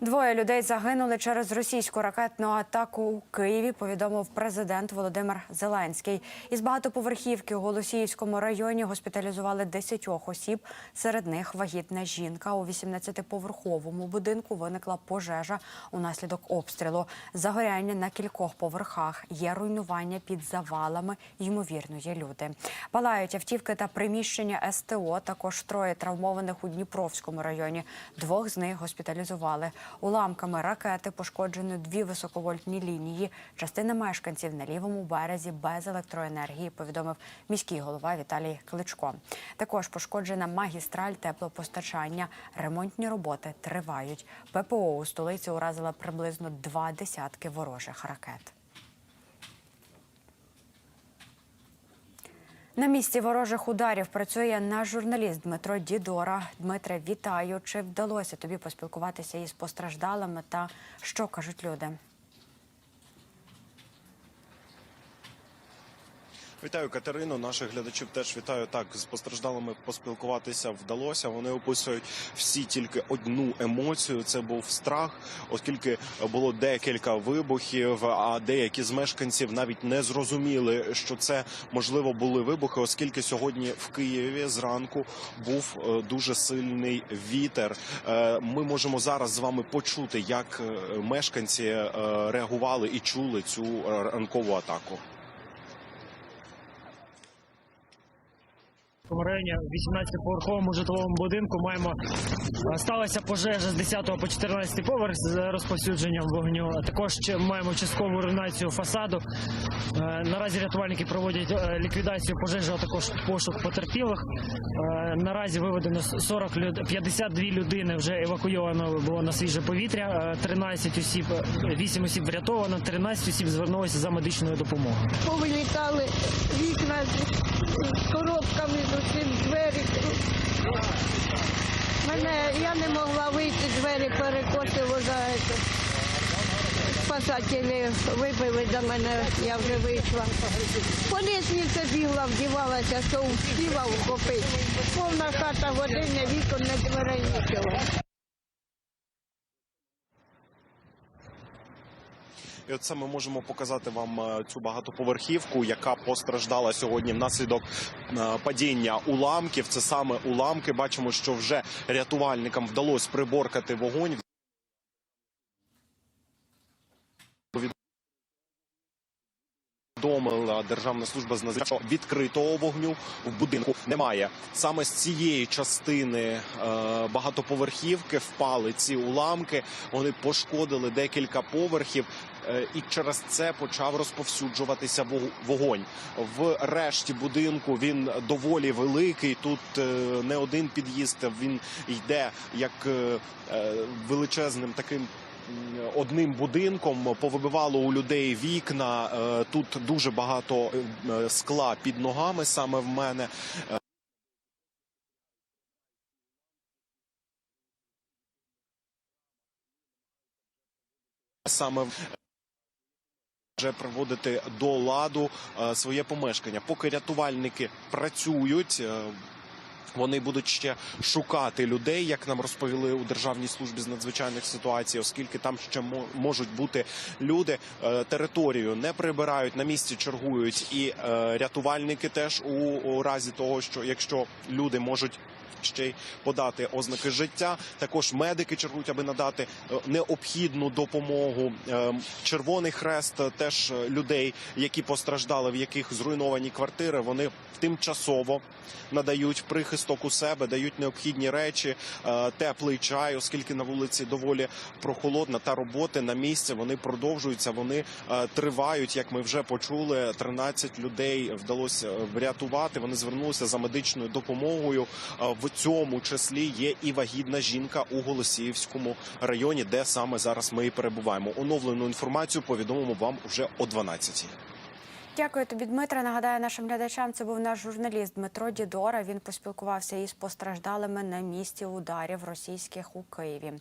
Двоє людей загинули через російську ракетну атаку у Києві. Повідомив президент Володимир Зеленський. Із багатоповерхівки у Голосіївському районі госпіталізували 10 осіб. Серед них вагітна жінка. У 18-поверховому будинку виникла пожежа унаслідок обстрілу. Загоряння на кількох поверхах. Є руйнування під завалами. Ймовірно, є люди. Палають автівки та приміщення СТО. Також троє травмованих у Дніпровському районі. Двох з них госпіталізували. Уламками ракети пошкоджено дві високовольтні лінії. Частина мешканців на лівому березі без електроенергії, повідомив міський голова Віталій Кличко. Також пошкоджена магістраль теплопостачання. Ремонтні роботи тривають. ППО у столиці уразила приблизно два десятки ворожих ракет. На місці ворожих ударів працює наш журналіст Дмитро Дідора. Дмитре, вітаю. Чи вдалося тобі поспілкуватися із постраждалими та що кажуть люди? Вітаю Катерину. Наших глядачів теж вітаю. Так з постраждалими поспілкуватися вдалося. Вони описують всі тільки одну емоцію. Це був страх, оскільки було декілька вибухів. А деякі з мешканців навіть не зрозуміли, що це можливо були вибухи, оскільки сьогодні в Києві зранку був е, дуже сильний вітер. Е, Ми можемо зараз з вами почути, як е, мешканці реагували і чули цю ранкову атаку. В районі 18-поверховому житловому будинку маємо е, сталася пожежа з 10 по 14 поверх з розповсюдженням вогню. Також маємо часткову руйнацію фасаду. Е, Наразі рятувальники проводять е, ліквідацію пожежі, а також пошук потерпілих. Е, Наразі виведено 40 люд... 52 людини вже евакуйовано було на свіже повітря. Е, 13 осіб, 8 осіб врятовано, 13 осіб звернулися за медичною допомогою. повилітали вікна з коробками усім двері. Мене я не могла вийти, двері перекосило за це. Спасателі вибили до мене, я вже вийшла. По лісниці бігла, вдівалася, що успіла вхопити. Повна хата години, вікон не дверей нічого. І от це ми можемо показати вам е, цю багатоповерхівку, яка постраждала сьогодні внаслідок е, падіння уламків. Це саме уламки. Бачимо, що вже рятувальникам вдалося приборкати вогонь. Повідомила Державна служба з надзвичайного відкритого вогню в будинку немає. Саме з цієї частини е, багатоповерхівки впали ці уламки. Вони пошкодили декілька поверхів, е, і через це почав розповсюджуватися вогонь. В решті будинку він доволі великий. Тут е, не один під'їзд. Він йде як величезним таким одним будинком повибивало у людей вікна. Е, Тут дуже багато е, скла під ногами саме в мене. Е, Саме вже приводити до ладу своє помешкання. Поки рятувальники працюють. Вони будуть ще шукати людей, як нам розповіли у Державній службі з надзвичайних ситуацій, оскільки там ще можуть бути люди. Е, Територію не прибирають на місці, чергують і е, рятувальники теж у разі того, що якщо люди можуть. Ще й подати ознаки життя. Також медики чергують, аби надати е, необхідну допомогу. Е, Червоний хрест е, теж е, людей, які постраждали, в яких зруйновані квартири. Вони тимчасово надають прихисток у себе, дають необхідні речі, теплий чай, оскільки на вулиці доволі прохолодна та роботи на місці вони продовжуються. Вони тривають. Як ми вже почули, 13 людей вдалося врятувати. Вони звернулися за медичною допомогою. В цьому числі є і вагітна жінка у Голосіївському районі, де саме зараз ми і перебуваємо. Оновлену інформацію повідомимо вам вже о 12 Дякую тобі, Дмитре. Нагадаю нашим глядачам. Це був наш журналіст Дмитро Дідора. Він поспілкувався із постраждалими на місці ударів російських у Києві.